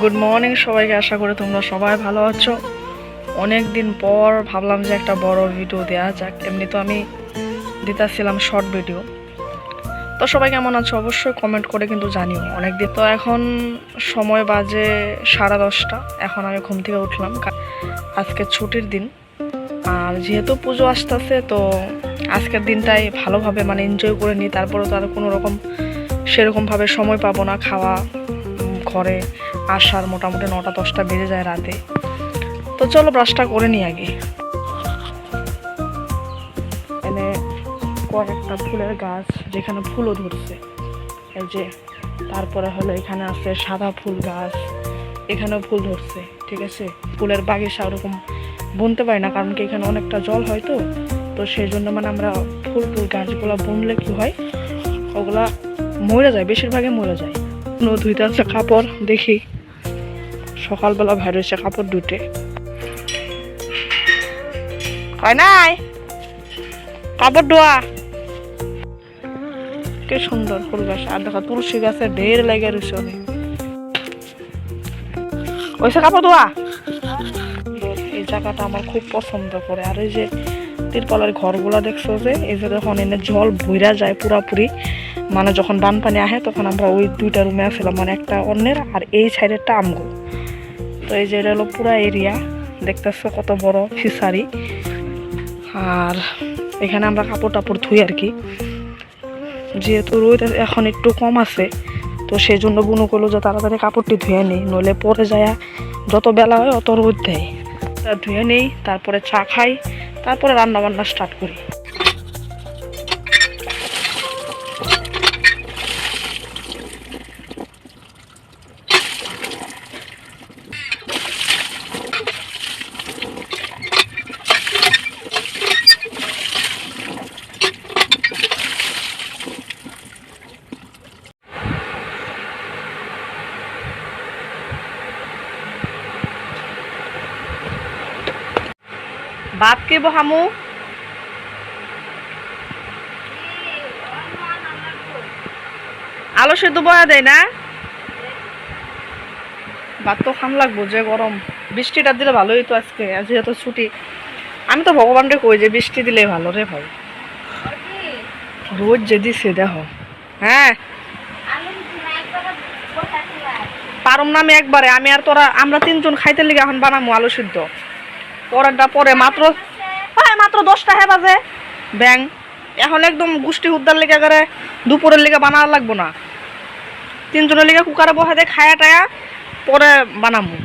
Good morning সবাইকে, আশা করি তোমরা সবাই ভালো আছো। অনেক দিন পর ভাবলাম যে একটা বড় ভিডিও দেওয়া যাক। এমনি তো আমি দিতেছিলাম শর্ট ভিডিও তো সবাই কেমন আছো? অবশ্যই কমেন্ট করে কিন্তু জানিও। অনেক দিন তো এখন সময় বাজে সাড়ে দশটা। এখন আমি ঘুম থেকে উঠলাম। আজকে ছুটির দিন। আর যেহেতু পুজো আসতেছে, তো আজকের দিনটাই ভালোভাবে মানে এনজয় করে নিই। তারপরে তো আর কোনো রকম সেরকমভাবে সময় পাবো না খাওয়া ঘরে। আসার মোটামুটি নটা, দশটা বেজে যায় রাতে। তো চলো ব্রাশটা করে নিই আগে। এনে কয়েকটা ফুলের গাছ যেখানে ফুলও ধরছে। এই যে, তারপরে হলো এখানে আছে সাদা ফুল গাছ। এখানেও ফুল ধরছে, ঠিক আছে? ফুলের বাগিচা ওরকম বুনতে পারি না, কারণ কি এখানে অনেকটা জল হয় তো। তো সেই জন্য মানে আমরা ফুল ফুল গাছগুলো বুনলে কি হয়, ওগুলা মরে যায়, বেশিরভাগই মরে যায়। নো ধুইতে আছে কাপড়, দেখি। সকালবেলা ভাই রয়েছে কাপড় ধুতে। কয় নাই? কাপড় ধোয়া। কি সুন্দর ফুল গাছ। আর দেখো তুলসী গাছে ঢের লেগে রয়েছে অনেক। ওইসে কাপড় ধোয়া? এই জায়গাটা আমার খুব পছন্দ করে। আর এই যে তিরপালের ঘরগুলা দেখছ যে, এই যে যখন এনে জল ভইরা যায় পুরাপুরি। মানে যখন বানপানি আহে, তখন আমরা ওই দুইটা রুমে আসছিলাম মানে একটা অন্যের আর এই সাইডেরটা আমগো। তো এই যে হলো পুরা এরিয়া দেখতেছো কত বড় ফিসারি আর এখানে আমরা কাপড় টাপড় ধুই আর কি। যেহেতু রোদ এখন একটু কম আছে, তো সেই জন্য বুনো করল যে তাড়াতাড়ি কাপড়টি ধুয়ে নেই। নইলে পরে যায় যত বেলা হয় অত রোদ দেয়। তা ধুয়ে নেই, তারপরে চা খাই, তারপরে রান্না বান্না স্টার্ট করি। ভাত কি বহামু আলো সেদ্ধ বয়া দেয় না? ভাত তো খান লাগবো যে গরম। বৃষ্টিটা দিলে ভালোই তো আজকে যেহেতু ছুটি। আমি তো ভগবানকে কই যে বৃষ্টি দিলে ভালো রে ভাই। রোজ যে দিছে দেখো। হ্যাঁ। পারম না আমি একবারে, আমি আর তোরা, আমরা তিনজন খাইতে লিগে এখন বানামু আলু সিদ্ধ। পরেরটা পরে মাত্র হ্যাঁ মাত্র দশটা হ্যাঁ বাজে। ব্যাং। এখন একদম গোষ্ঠী উদ্ধার লেগে করে দুপুরের লিগে বানার লাগবো না। তিনজনের লিগে কুকারে দেয় খায়া টায়া পরে বানামু।